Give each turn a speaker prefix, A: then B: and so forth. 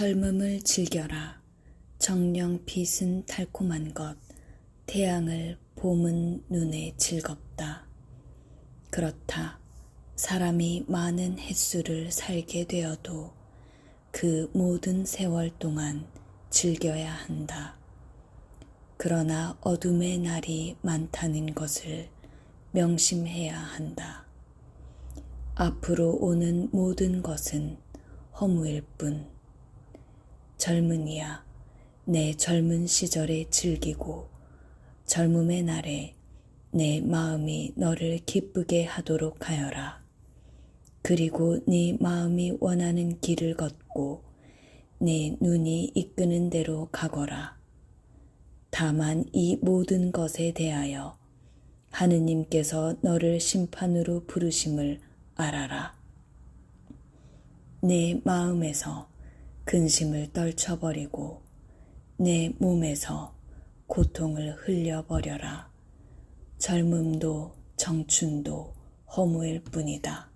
A: 젊음을 즐겨라. 정령 빛은 달콤한 것, 태양을 봄은 눈에 즐겁다. 그렇다. 사람이 많은 횟수를 살게 되어도 그 모든 세월 동안 즐겨야 한다. 그러나 어둠의 날이 많다는 것을 명심해야 한다. 앞으로 오는 모든 것은 허무일 뿐. 젊은이야, 내 젊은 시절에 즐기고 젊음의 날에 내 마음이 너를 기쁘게 하도록 하여라. 그리고 네 마음이 원하는 길을 걷고 네 눈이 이끄는 대로 가거라. 다만 이 모든 것에 대하여 하느님께서 너를 심판으로 부르심을 알아라. 내 마음에서 근심을 떨쳐버리고 내 몸에서 고통을 흘려버려라. 젊음도 청춘도 허무일 뿐이다.